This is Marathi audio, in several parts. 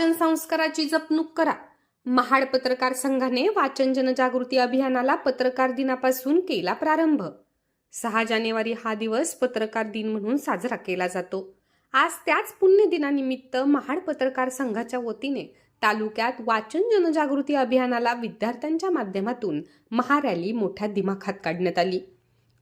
वाचन संस्काराची जपणूक करा. महाड पत्रकार संघाने वाचन जनजागृती अभियानाला पत्रकार दिनापासून केला प्रारंभ. सहा जानेवारी हा दिवस पत्रकार दिन म्हणून साजरा केला जातो. आज त्याच पुण्यदिनानिमित्त महाड पत्रकार संघाच्या वतीने तालुक्यात वाचन जनजागृती अभियानाला विद्यार्थ्यांच्या माध्यमातून महारॅली मोठ्या दिमाखात काढण्यात आली.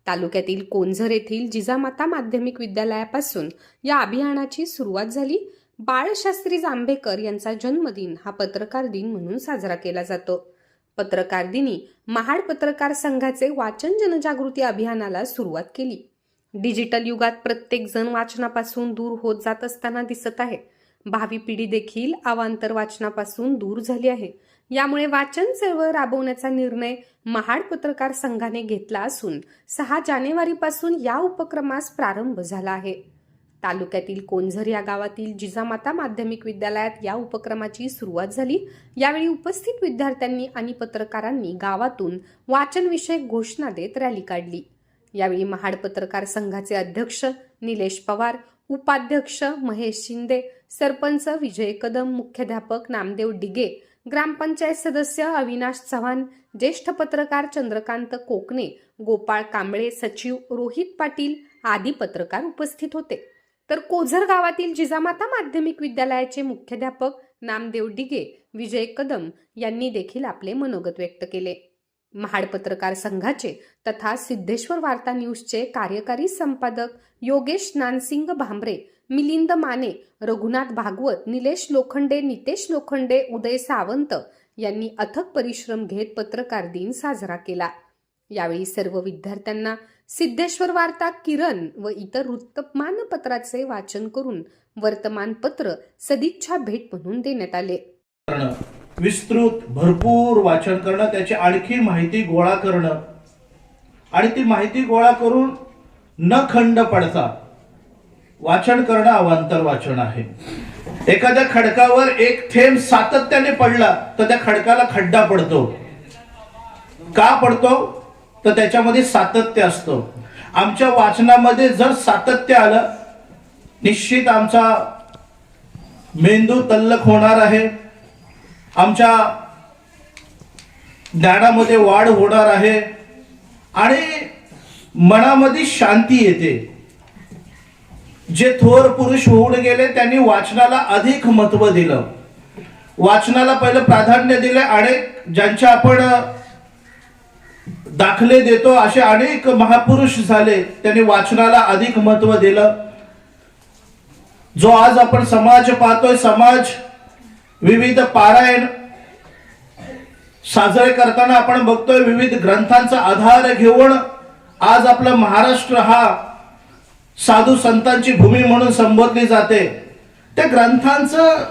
तालुक्यातील कोंझर येथील जिजामाता माध्यमिक विद्यालयापासून या अभियानाची सुरुवात झाली. बाळशास्त्री जांभेकर यांचा जन्मदिन हा पत्रकार दिन म्हणून साजरा केला जातो. पत्रकार दिनी महाड पत्रकार संघाचे वाचन जनजागृती अभियानाला सुरुवात केली. डिजिटल युगात प्रत्येक जण वाचनापासून दूर होत जात असताना दिसत आहे. भावी पिढी देखील अवांतर वाचनापासून दूर झाली आहे. यामुळे वाचन चळवळ राबवण्याचा निर्णय महाड पत्रकार संघाने घेतला असून सहा जानेवारीपासून या उपक्रमास प्रारंभ झाला आहे. तालुक्यातील कोंझर या गावातील जिजामाता माध्यमिक विद्यालयात या उपक्रमाची सुरुवात झाली. यावेळी उपस्थित विद्यार्थ्यांनी आणि पत्रकारांनी गावातून वाचनविषयक घोषणा देत रॅली काढली. यावेळी महाड पत्रकार संघाचे अध्यक्ष निलेश पवार उपाध्यक्ष महेश शिंदे सरपंच विजय कदम मुख्याध्यापक नामदेव डिगे ग्रामपंचायत सदस्य अविनाश चव्हाण ज्येष्ठ पत्रकार चंद्रकांत कोकणे गोपाळ कांबळे सचिव रोहित पाटील आदी पत्रकार उपस्थित होते. तर कोझर गावातील जिजामाता माध्यमिक विद्यालयाचे मुख्याध्यापक नामदेव डिगे विजय कदम यांनी देखील आपले मनोगत व्यक्त केले. महाड पत्रकार संघाचे तथा सिद्धेश्वर वार्ता न्यूजचे कार्यकारी संपादक योगेश नानसिंग भांबरे मिलिंद माने रघुनाथ भागवत निलेश लोखंडे नितेश लोखंडे उदय सावंत यांनी अथक परिश्रम घेत पत्रकार दिन साजरा केला. यावेळी सर्व विद्यार्थ्यांना सिद्धेश्वर वार्ता किरण व इतर वृत्तमानपत्राचे वाचन करून वर्तमानपत्र सदिच्छा भेट म्हणून देण्यात आले. करणं विस्तृत भरपूर वाचन करणं त्याची आणखी माहिती गोळा करणं. आणि ती माहिती गोळा करून न खंड पडता वाचन करणं अवांतर वाचन आहे. एखाद्या खडकावर एक थेंब सातत्याने पडला तर त्या खडकाला खड्डा पडतो. का पडतो? तर त्याच्यामध्ये सातत्य असतं. आमच्या वाचनामध्ये जर सातत्य आलं निश्चित आमचा मेंदू तल्लक होणार आहे. आमच्या ज्ञानामध्ये वाढ होणार आहे. आणि मनामध्ये शांती येते. जे थोर पुरुष होऊन गेले त्यांनी वाचनाला अधिक महत्त्व दिलं. वाचनाला पहिलं प्राधान्य दिलं आणि ज्यांच्या आपण दाखले देतो असे अनेक महापुरुष झाले. त्यांनी वाचनाला अधिक महत्त्व दिलं. जो आज आपण समाज पाहतोय समाज विविध पारायण साजरे करताना आपण बघतोय विविध ग्रंथांचा आधार घेऊन आज आपला महाराष्ट्र हा साधू संतांची भूमी म्हणून संबोधली जाते. त्या ग्रंथांचं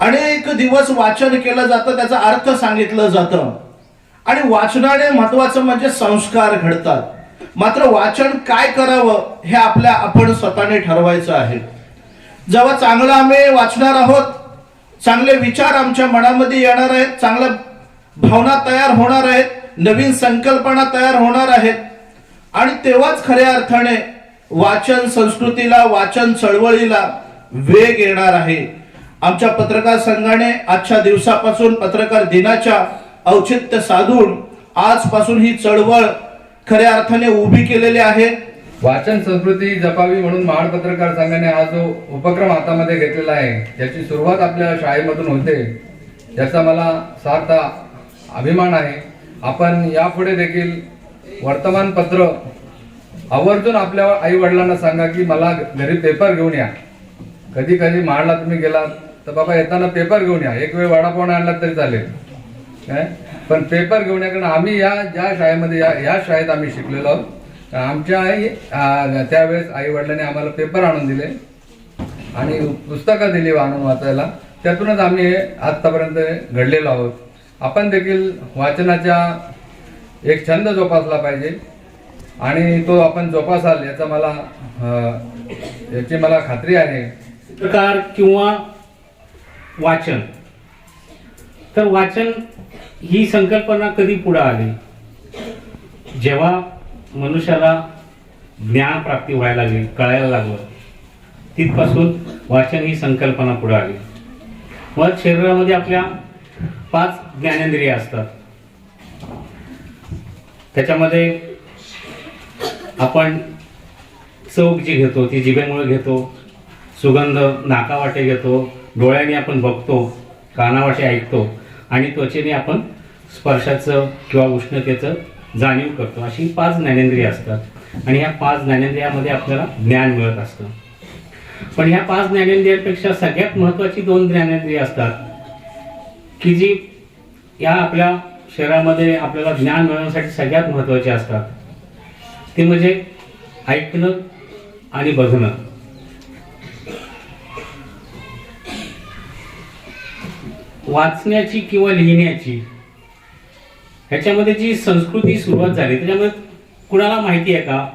अनेक दिवस वाचन केलं जातं त्याचा अर्थ सांगितलं जातं. आणि वाचनाने महत्वाचं म्हणजे संस्कार घडतात. मात्र वाचन काय करावं हे आपल्या आपण स्वतःने ठरवायचं आहे. जेव्हा चांगलं आम्ही वाचणार आहोत चांगले विचार आमच्या मनामध्ये येणार आहेत चांगल्या भावना तयार होणार आहेत नवीन संकल्पना तयार होणार आहेत. आणि तेव्हाच खऱ्या अर्थाने वाचन संस्कृतीला वाचन चळवळीला वेग येणार आहे. आमच्या पत्रकार संघाने आजच्या दिवसापासून पत्रकार दिनाच्या औचित्य साधून आजपासून ही चळवळ खऱ्या अर्थाने उभी केलेली आहे. वाचन संस्कृती जपावी म्हणून महाड पत्रकार संघाने हा जो उपक्रम हातामध्ये घेतलेला आहे याची सुरुवात आपल्या शाळेमधून होते याचा मला सार्थ अभिमान आहे. आपण यापुढे देखील वर्तमानपत्र आवर्जून आपल्या आई वडिलांना सांगा की मला घरी पेपर घेऊन या. कधी कधी महाडला तुम्ही गेलात तर बाबा येताना पेपर घेऊन या. एक वेळ वडापाव आणला तरी चालेल. काय? पण पेपर घेऊन याकडे आम्ही या ज्या शाळेमध्ये या या शाळेत आम्ही शिकलेलो आहोत. आमच्या आई त्यावेळेस आई वडिलांनी आम्हाला पेपर आणून दिले. आणि पुस्तकं दिली आणून वाचायला. त्यातूनच आम्ही आत्तापर्यंत घडलेलो आहोत. आपण देखील वाचनाच्या एक छंद जोपासला पाहिजे. आणि तो आपण जोपासाल याचा मला याची मला खात्री आहे. प्रकार किंवा वाचन. तर वाचन ही संकल्पना कधी पुढे आली? जेव्हा मनुष्याला ज्ञान प्राप्ती व्हायला लागली कळायला लागलं तिथपासून वाचन ही संकल्पना पुढे आली. मग शरीरामध्ये आपल्या पाच ज्ञानेंद्रिय असतात. त्याच्यामध्ये आपण चौक जी घेतो ती जिभेमुळे घेतो सुगंध नाकावाटे घेतो डोळ्याने आपण बघतो कानावाटे ऐकतो आणि त्वचेने आपण स्पर्शाचं किंवा उष्णतेचं जाणीव करतो. अशी पाच ज्ञानेंद्रिय असतात. आणि ह्या पाच ज्ञानेंद्रियामध्ये आपल्याला ज्ञान मिळत असतं. पण ह्या पाच ज्ञानेंद्रियांपेक्षा सगळ्यात महत्वाची दोन ज्ञानेंद्रिय असतात की जी या आपल्या शरीरामध्ये आपल्याला ज्ञान मिळवण्यासाठी सगळ्यात महत्त्वाचे असतात. ते म्हणजे ऐकणं आणि बघणं. वाचण्याची किंवा लिहिण्याची. ह्याच्यामध्ये जी संस्कृती सुरुवात झाली त्याच्यामध्ये कुणाला माहिती आहे का?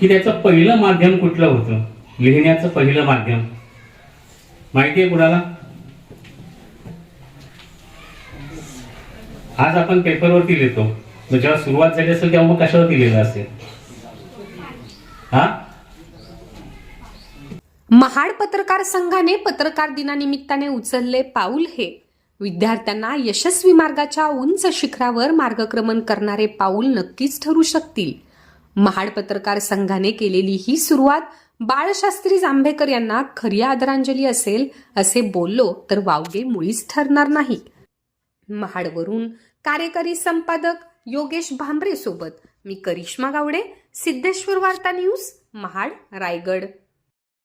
की त्याचं पहिलं माध्यम कुठलं होतं? लिहिण्याचं पहिलं माध्यम. माहिती आहे कुणाला? आज आपण पेपरवरती लिहितो. जेव्हा सुरुवात झाली असेल तेव्हा मग कशावरती लिहिलं असेल? हा? महाड पत्रकार संघाने पत्रकार दिनानिमित्ताने उचलले पाऊल हे. विद्यार्थ्यांना यशस्वी मार्गाच्या उंच शिखरावर मार्गक्रमण करणारे पाऊल नक्कीच ठरू शकतील. महाड पत्रकार संघाने केलेली ही सुरुवात बाळशास्त्री जांभेकर यांना खरी आदरांजली असेल असे बोललो तर वावगे मुळीच ठरणार नाही. महाडवरून कार्यकारी संपादक योगेश भांबरे सोबत मी करिश्मा गावडे सिद्धेश्वर वार्ता न्यूज महाड रायगड.